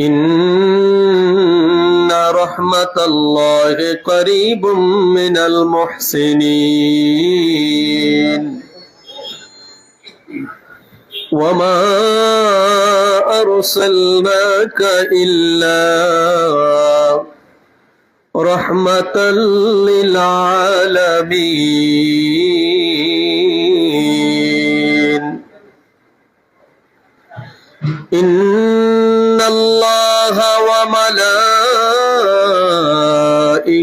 إن رحمة الله قريب من المحسنين وما أرسلناك إلا رحمة للعالمين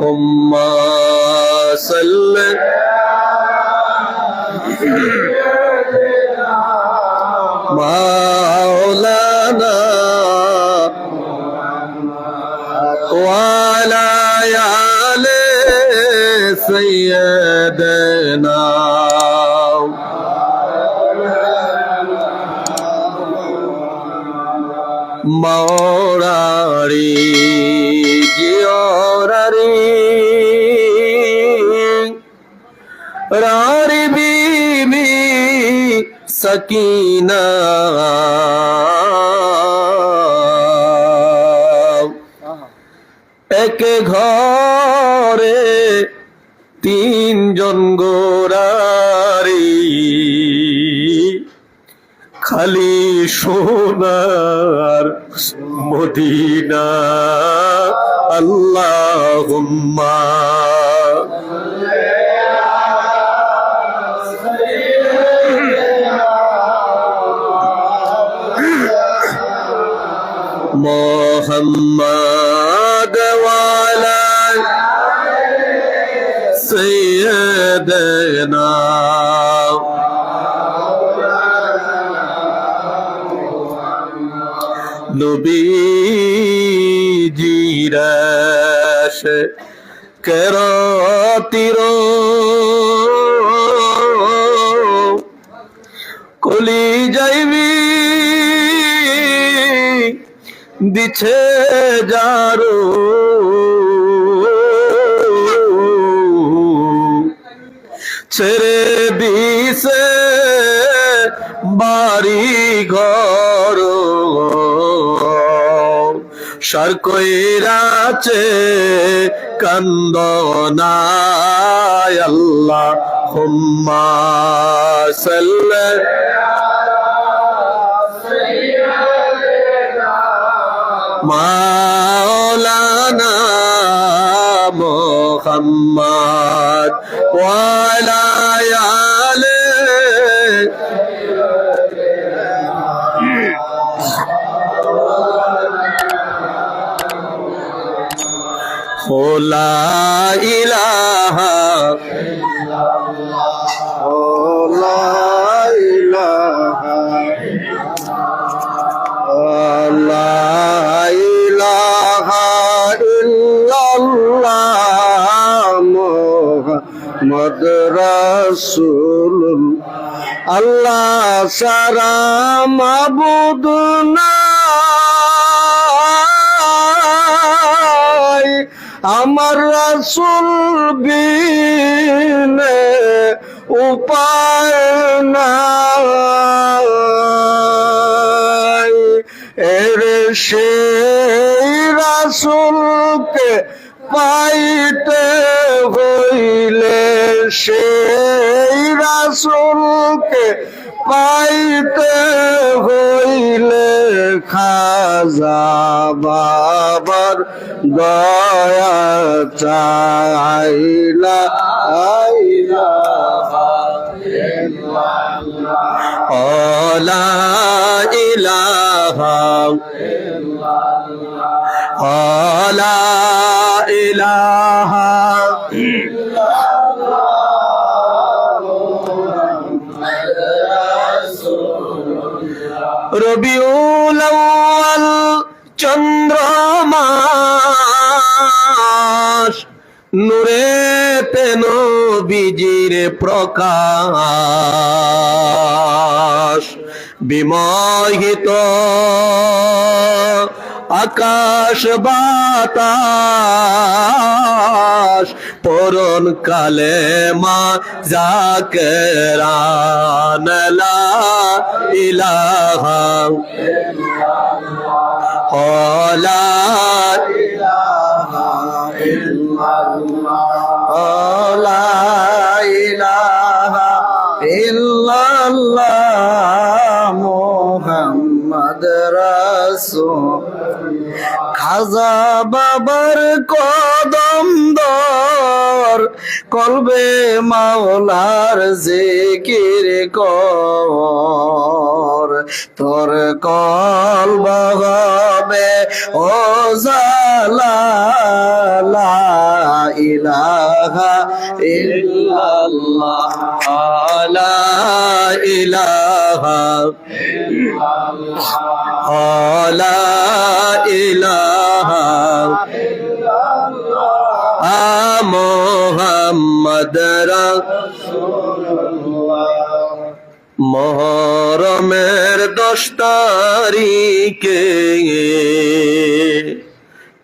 اللهم صل مولانا وعلى آل سيدنا مولانا সকিনা। এক ঘরে তিনজন গোরারি খালি সোনার মদিনা। আল্লাহুম্মা মোহাম্মদ ওয়ালা সৈয়দনা নবীজিরাস কেরাতির কলি দিছে যারো। ছেড়ে দিছে বাড়ি ঘর সার কইরাছে কান্দনায় আল্লাহ হুম্মা মাওলানা মোহাম্মদ ওয়ালা আলে হোলা ইলাহা রাসূলুল্লাহ আল্লাহ সারা মাবুদ আমার রাসূল বিনে উপায় নাই। এর সেই রাসূলকে পাইতে সেই রাসূলকে পাইতে হইলে খাজা বাবার দয়া চাইলা আইলা লা ইলাহা লা ইলাহা রবিউল আউয়াল চন্দ্র মাস নূরেতে নবীজির প্রকাশ। বিমোহিত আকাশ বাতাস পরন কালে মা জাকেরান লা ইলাহা। লা লা ইলাহা কদম দর কলবে মাওলার জিকির কর। তোর কলব হবে ও জালা ইলাহা ইল্লাল্লাহ লা ইলাহা লা ইলাহা মোহাম্মদ মহরমের দশ তারিখে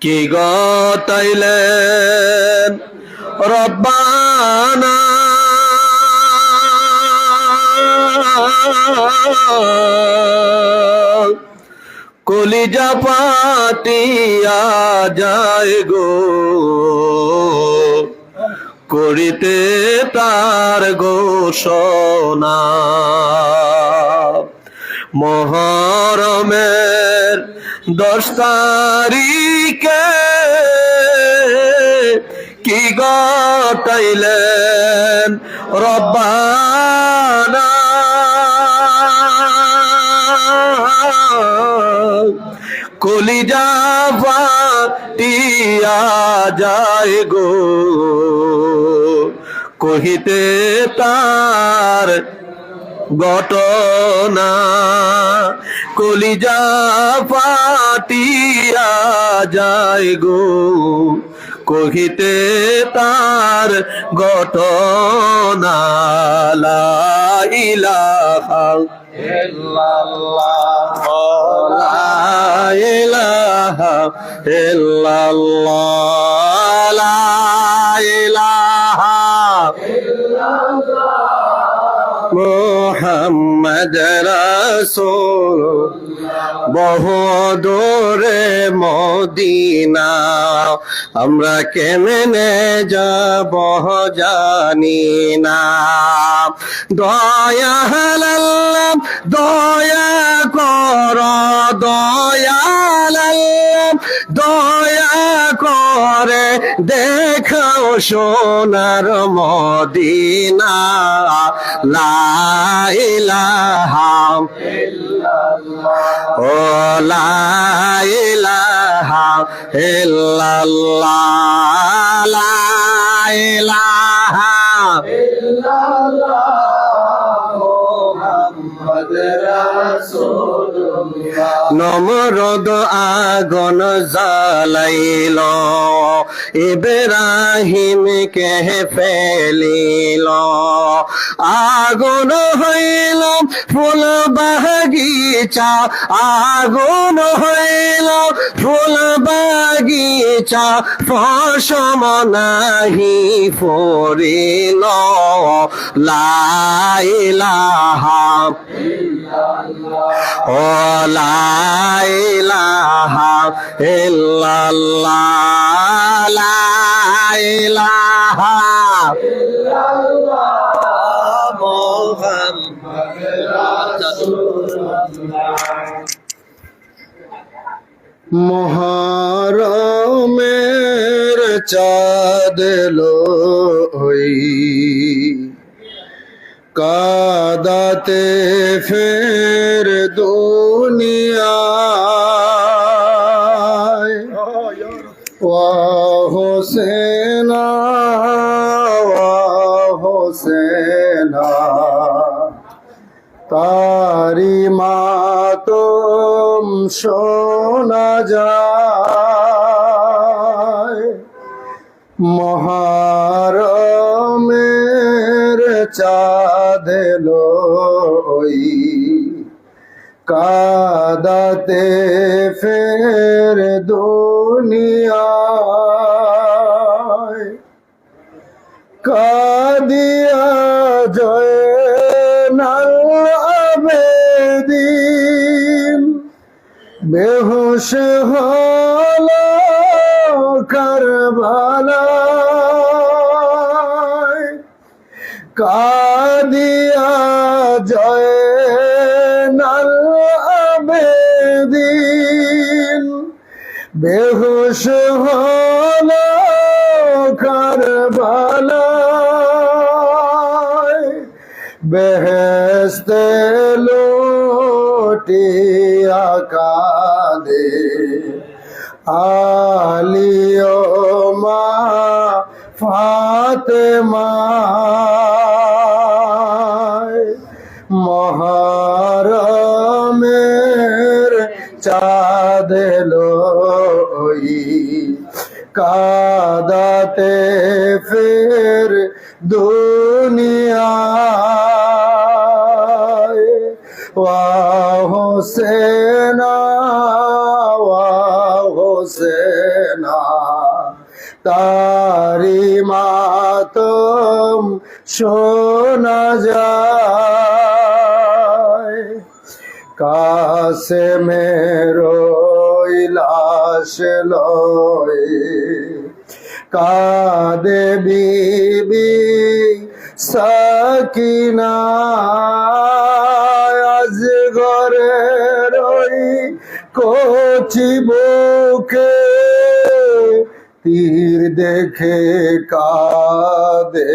কি গতাইলেন রব্বানা? কলিজা পাতিয়া যায় গো। করিতে তার ঘোষণা। মহরমের দশ তারিখে কি গটাইলেন রব্বানা? কলিজা ফাটিয়া যায় গো। কহিতে তার ঘটনা। কলিজা ফাটিয়া যায় গো। কহিতে তার ঘটনা ইলাহা ইল্লাল্লাহ, লা ইলাহা ইল্লাল্লাহ মোহাম্মদ রাসূল বহু দূরে মদিনা। আমরা কেমনে যাব জানি না। দয়া আল্লাহ দয়া কর, দয়া দয়া করে দেখাও সোনার মদিনা। লা ইলাহা ও লা ইলাহা ইল্লাল্লাহ। লা ইলাহা নমরদ আগন জ্বালাইল। ইব্রাহিম কে ফেলিল আগুন হইল, ফুল বাগিচা। আগুন হইল, ফুল বাগিচা। ফসম নাহি ফরিল। লাইলাহা ও লাইলাহা ইল্লাল্লাহ। লাইলাহা মহারমের চাঁদ ওই কাদাতে ফের দুনিয়ায় তারি মাতম শোনা যায়। মহারমের চাঁদ ওই কাদাতে ফের দুনিয়ায় বেহুশ হল কারবালায় কাদিয়া জয় নাল আবেদিন। বেহুশ হল কারবালায় বেহেস্তে লোটিয়া আলিও মা ফাতেমা। মহারমের চাঁদ ওই কাদাতে ফের দুনিয়ায়। ওয়া হোসেনা শোনা যায়। কাছে মেরো লাশ লয় কাদে বিবি সকিনা। আজ ঘরে রই কচি বুকে দেখে কাদে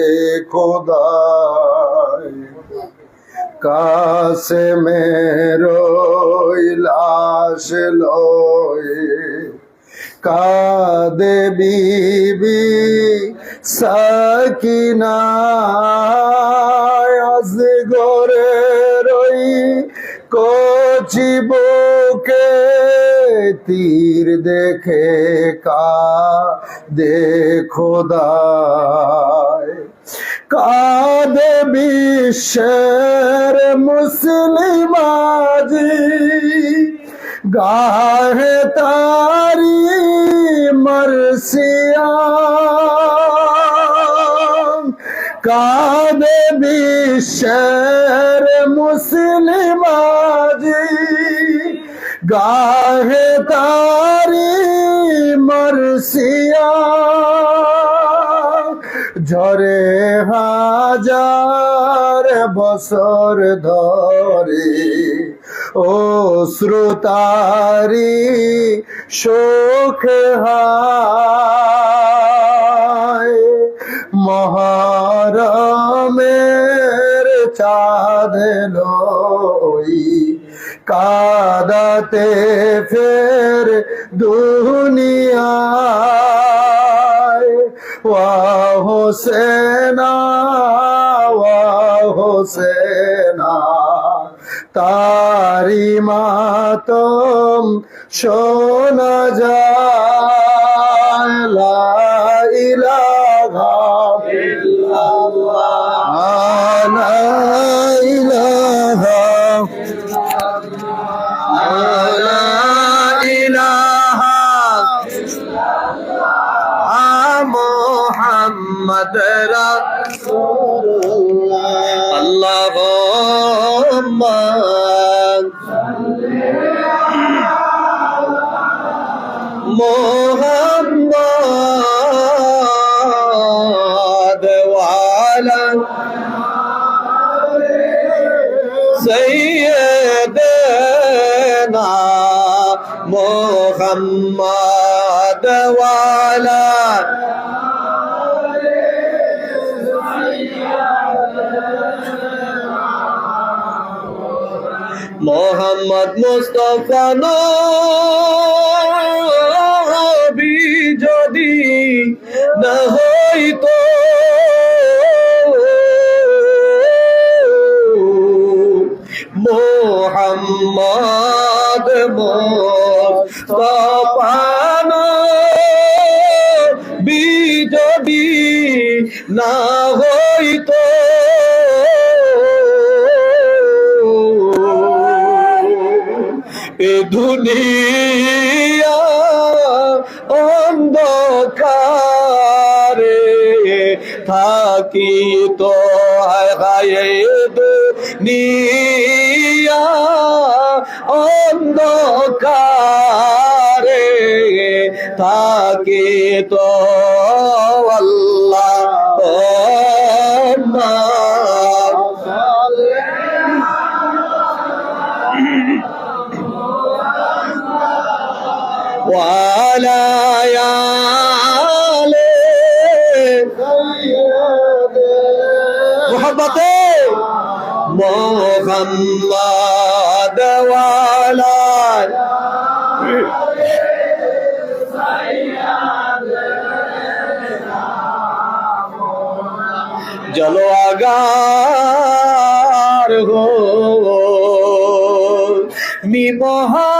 খোদায় কাছে মেরো লাশ লয়ে কাদে বিবি সকিনা আজ গরে রই। কচি বুকে তীর দেখে কা দেখো দায় কাদে বিশ্বের মুসলিম আজি গাহে তারি মরসিয়া কাদে বিশ্বের মুসলিম আজি গাহে তারি মরসিয়া ঝরে হাজার বছর ধরে। ও শ্রোতারি শোক হায় মহারমের চাঁদ লই কাদাতে ফের দুনিয়ায়। ওয়া হোসেনা তারি মাতম শোনা যায়। محمد رسول اللهم محمد وعلى سيدنا محمد وعلى মোহাম্মদ মুস্তফা নবী যদি না হইতো। মোহাম্মদ মুস্তফা নবী যদি না দুনিয়া অন্ধকারে থাকি তো হায় দুনিয়া অন্ধকারে থাকি তো আল্লাহ মোহাম্মদ ওয়ালার চলো আগার হো মি মহা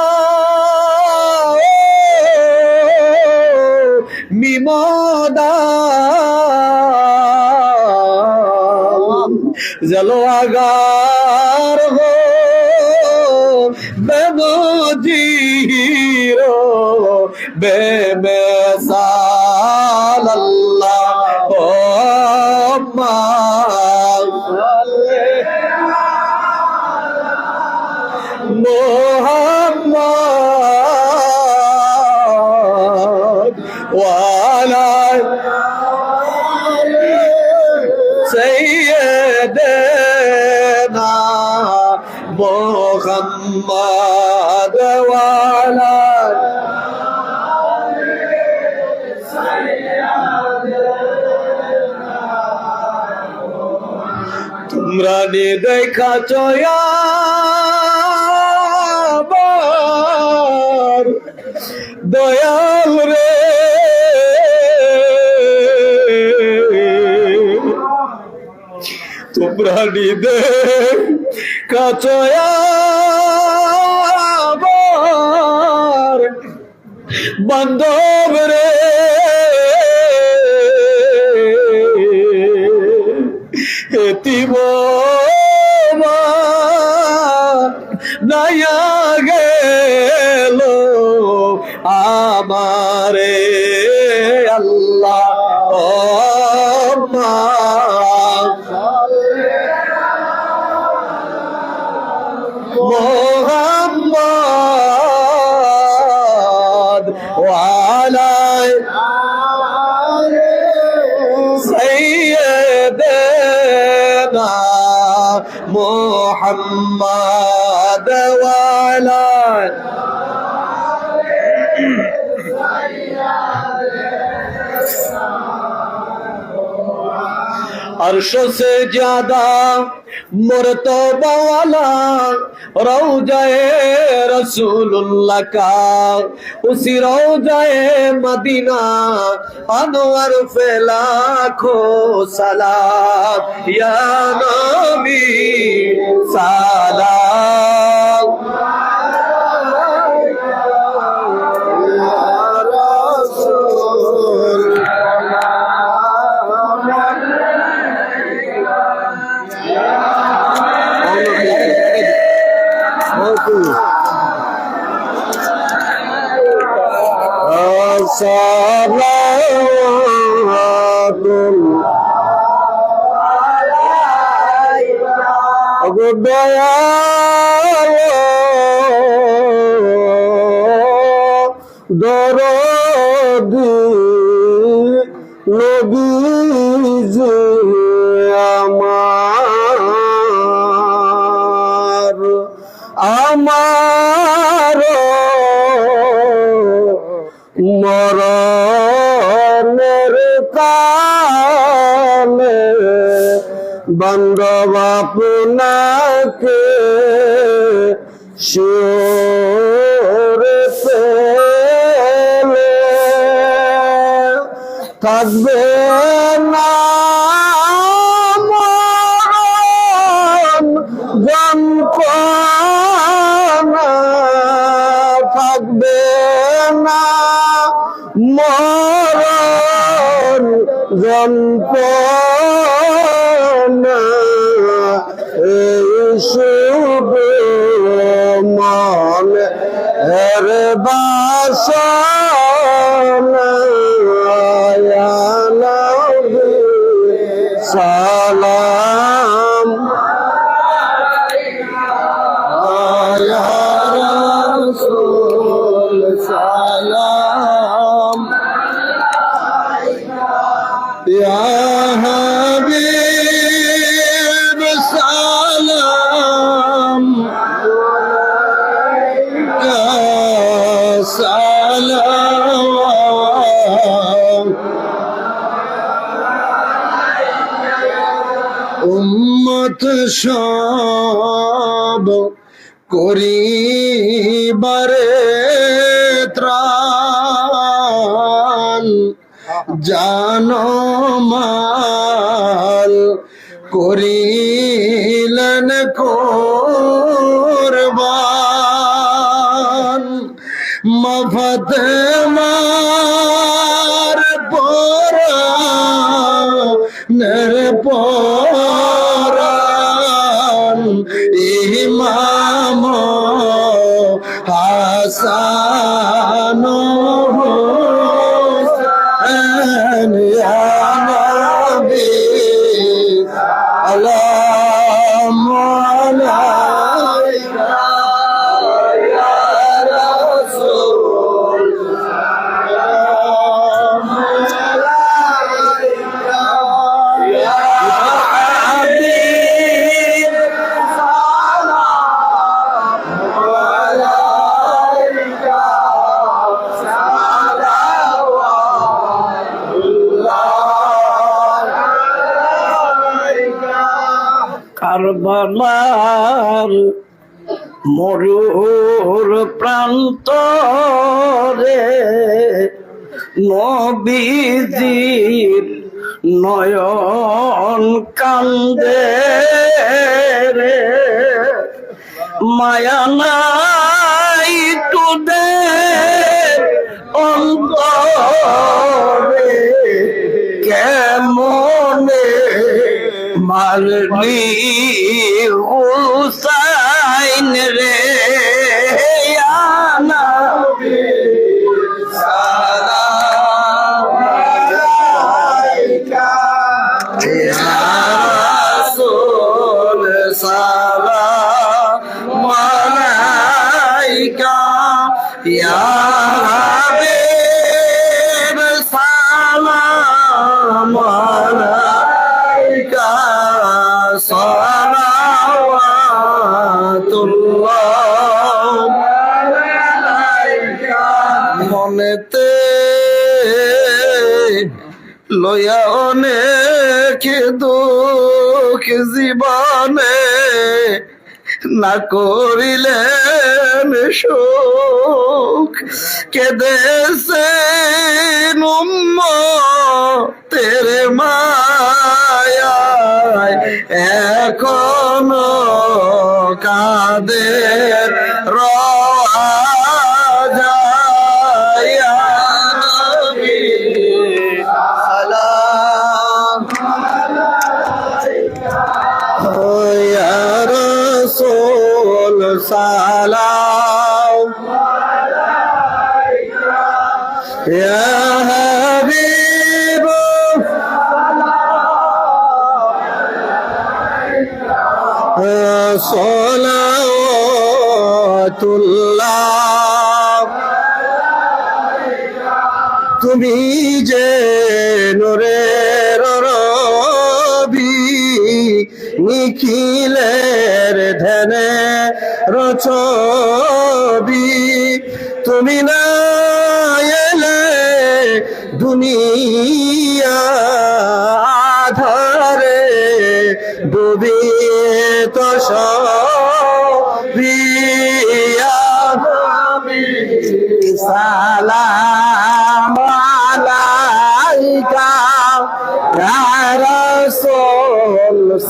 দেনা মোহাম্মদ ওয়ালা তোমরা নে দেখা চয়া দয়াল রে তোমরা নিদে কাচয়াবার বান্ধব রে। এতিম নাইয়া গেল আমারে আল্লাহ। अरशों से ज्यादा मुर्तबा वाला रौजाए रसूलुल्लाह का उसी रौजाए मदीना अनवर फैला खो सलाम या नबी জালে বান্ধব আপনাকে সুরে পেলে। থাকবে না মরণ যন্ত্রণা এই শুধু মন এর বাসনা সালাম। সালাম। Show. নবীজির নয়ন কান্দে রে। মায়া নাই তুদে অন্তরে। কেমনে মারলি হুসাইন রে? মনেতে লয়া অনেক দুঃখ জীবনে না করিলেন শোক কেদেছে নুম্ম তেরে মায়ায়, এখনও কাদের রাজা صلوات الله তুমি যে নোরের রবি নিখিলের ধ্যানে রচবি তুমি না এলে দুনিয়া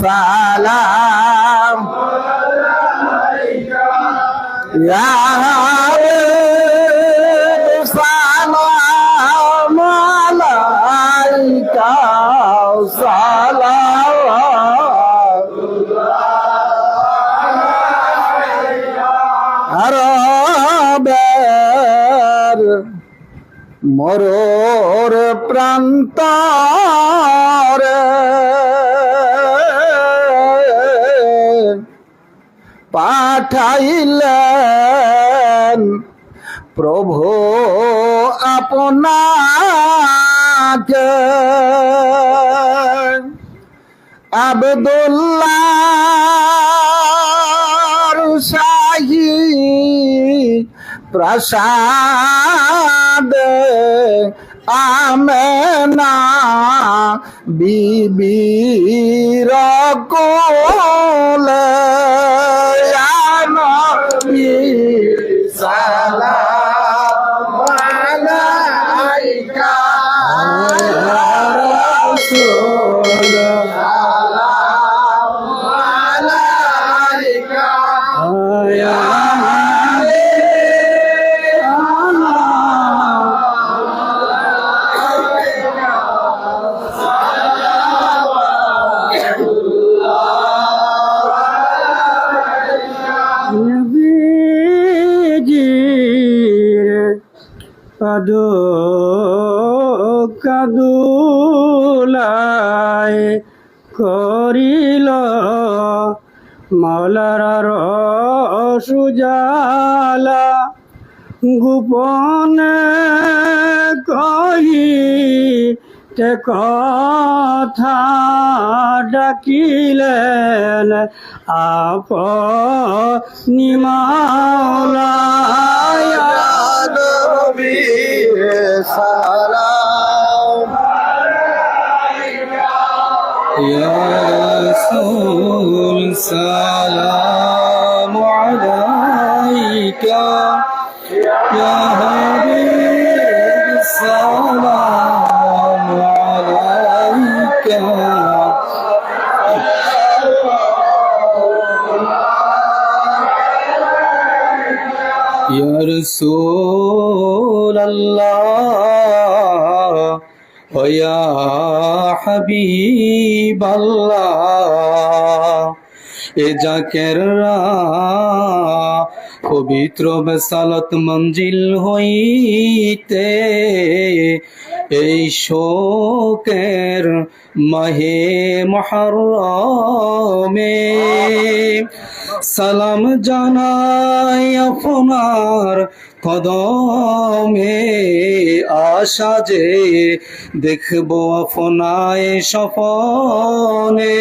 সালাম। সালাম আলাইকা সালাম। আরবের মরোর প্রান্তরে পাঠাইলেন। প্রভু আপনাকে। আবদুল্লাহ শাহী প্রসাদ আমেনা বিবির কোলে। সালাম বনে কহি তে কথা ডাকিলেন আপ নিমাওলায় সালাম। সালাম রসুল আল্লাহ হয়া হাবিব আল্লাহ এ জাকেররা পবিত্র বেসালত মঞ্জিল হইতে এই শোকের মাহে মহরমে সালাম জানাই আপনার কদমে। আশা যে দেখব আপনায় সপনে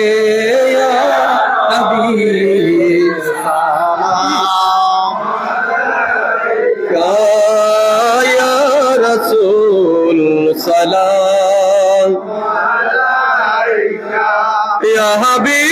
رسول سلام يا حبيب